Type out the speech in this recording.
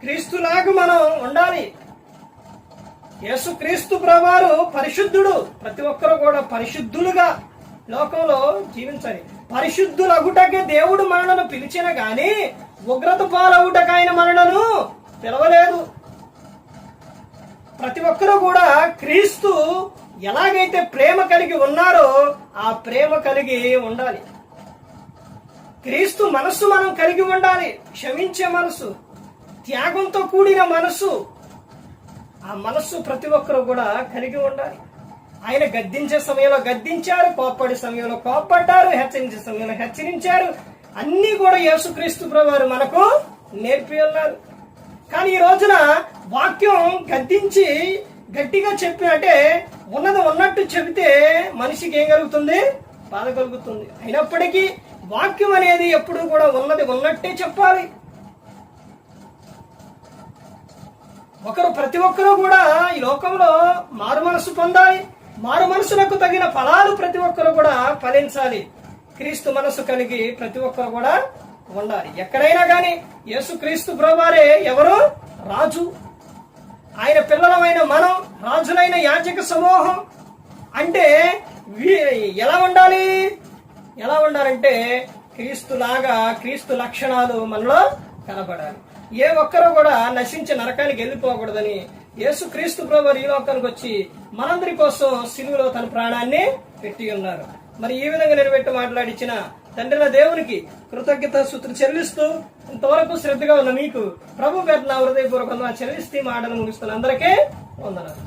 క్రీస్తులాగా మనం ఉండాలి. యేసు క్రీస్తు ప్రవారు పరిశుద్ధుడు. ప్రతి ఒక్కరు కూడా పరిశుద్ధులుగా లోకంలో జీవించాలి. పరిశుద్ధులగుటకే దేవుడు మనలను పిలిచిన గాని ఉగ్రత పాలవుటకు ఆయన మనలను పిలవలేదు. ప్రతి ఒక్కరూ కూడా క్రీస్తు ఎలాగైతే ప్రేమ కలిగి ఉన్నారో ఆ ప్రేమ కలిగి ఉండాలి. క్రీస్తు మనస్సు మనం కలిగి ఉండాలి. క్షమించే మనసు త్యాగంతో కూడిన మనస్సు ఆ మనస్సు ప్రతి ఒక్కరు కూడా కలిగి ఉండాలి. ఆయన గద్దించే సమయంలో గద్దించారు కోప్పడే సమయంలో కోప్పడ్డారు హెచ్చరించే సమయంలో హెచ్చరించారు. అన్ని కూడా యేసుక్రీస్తు ప్రభువారు మనకు నేర్పి ఉన్నారు. కానీ ఈ రోజున వాక్యం గద్దించి గట్టిగా చెప్పి అంటే ఉన్నది ఉన్నట్టు చెబితే మనిషికి ఏం కలుగుతుంది? బాధ కలుగుతుంది. అయినప్పటికీ వాక్యం అనేది ఎప్పుడు కూడా ఉన్నది ఉన్నట్టే చెప్పాలి. ఒకరు ప్రతి ఒక్కరూ కూడా ఈ లోకంలో మారు మనసు పొందాలి. మారు మనసులకు తగిన ఫలాలు ప్రతి ఒక్కరు కూడా ఫలించాలి. క్రీస్తు మనసు కలిగి ప్రతి ఒక్కరు కూడా ఉండాలి. ఎక్కడైనా గాని యేసు క్రీస్తు ప్రభువారే ఎవరు? రాజు. ఆయన పిల్లలమైన మనం రాజులైన యాజక సమూహం. అంటే వీ- ఎలా ఉండాలి? ఎలా ఉండాలంటే క్రీస్తులాగా క్రీస్తు లక్షణాలు మనలో కనబడాలి. ఏ ఒక్కరూ కూడా నశించి నరకానికి వెళ్ళిపోకూడదని యేసు క్రీస్తు ప్రభు ఈ లోకానికి వచ్చి మనందరి కోసం సిలువులో తన ప్రాణాన్ని పెట్టి ఉన్నారు. మరి ఈ విధంగా నిలబెట్టి మాట్లాడించిన తండ్రిల దేవునికి కృతజ్ఞత సూత్రం చెల్లిస్తూ ఇంతవరకు శ్రద్ధగా ఉన్న మీకు ప్రభు పేరు హృదయపూర్వకంగా చెల్లిస్తూ మాటలు ముగిస్తున్న అందరికీ వందనాలు.